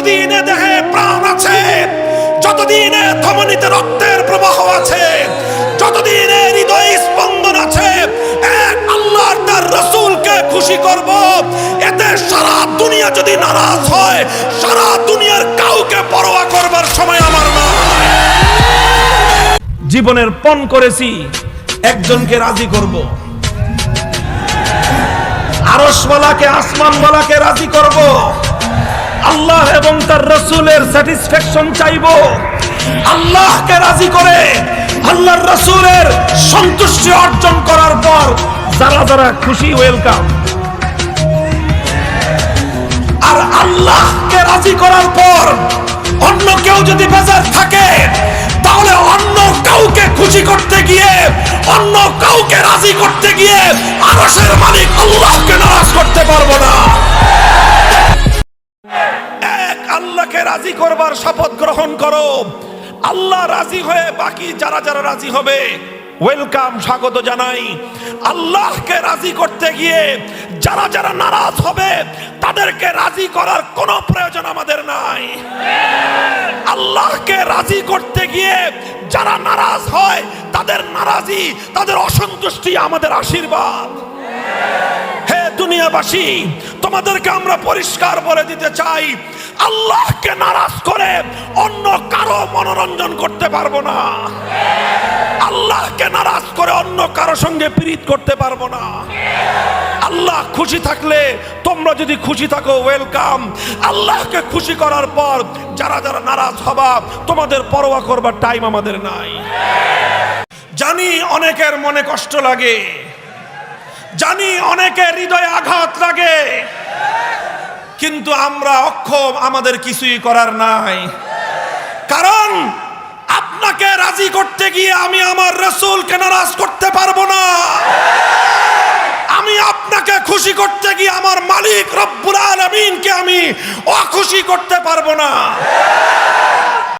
যতদিন দেহে প্রাণ আছে, যতদিন ধমনীতে রক্তের প্রবাহ আছে, যতদিন হৃদয়ে স্পন্দন আছে তার রসুলকে খুশি করব। এতে সারা দুনিয়া যদি নারাজ হয়, সারা দুনিয়ার কাউকে পরোয়া করবার সময় আমার নয় জীবনের পণ করেছি, একজনকে রাজি করব। আরসওয়ালাকে আসমানওয়ালাকে রাজি করব। আল্লাহ এবং তার রসুলের স্যাটিসফ্যাকশন চাইব। আল্লাহকে রাজি করে আল্লাহর রসুলের সন্তুষ্টি অর্জন করার পর যারা যারা খুশি ওয়েলকাম আর আল্লাহকে রাজি করার পর অন্য কেউ যদি বেজার থাকে, তাহলে অন্য কাউকে খুশি করতে গিয়ে, অন্য কাউকে রাজি করতে গিয়ে আরশের আল্লাহকে রাজি করবার শপথ গ্রহণ করো। আল্লাহ রাজি হয়ে বাকি যারা যারা রাজি হবে ওয়েলকাম স্বাগত জানাই। আল্লাহকে রাজি করতে গিয়ে যারা যারা নারাজ হবে, তাদেরকে রাজি করার কোনো প্রয়োজন আমাদের নাই। আল্লাহকে রাজি করতে গিয়ে যারা নারাজ হয়, তাদের নারাজি, তাদের অসন্তুষ্টি আমাদের আশীর্বাদ। হে দুনিয়াবাসী, তোমাদেরকে আমরা পরিষ্কার বলে দিতে চাই আল্লাহকে নারাজ করে অন্য কারও মনোরঞ্জন করতে পারব না। আল্লাহকে নারাজ করে অন্য কারও সঙ্গে পীড়িত করতে পারব না। আল্লাহ খুশি থাকলে তোমরা যদি খুশি থাকো ওয়েলকাম আল্লাহকে খুশি করার পর যারা যারা নারাজ হবা, তোমাদের পরোয়া করবার টাইম আমাদের নাই। জানি অনেকের মনে কষ্ট লাগে। জানি অনেকের হৃদয়ে আঘাত লাগে। কিন্তু আমরা অক্ষম, আমাদের কিছুই করার নাই। কারণ আপনাকে রাজি করতে গিয়ে আমি আমার রসুলকে নারাজ করতে পারব না। আমি আপনাকে খুশি করতে গিয়ে আমার মালিক রব্বুল আলমিনকে আমি অখুশি করতে পারব না।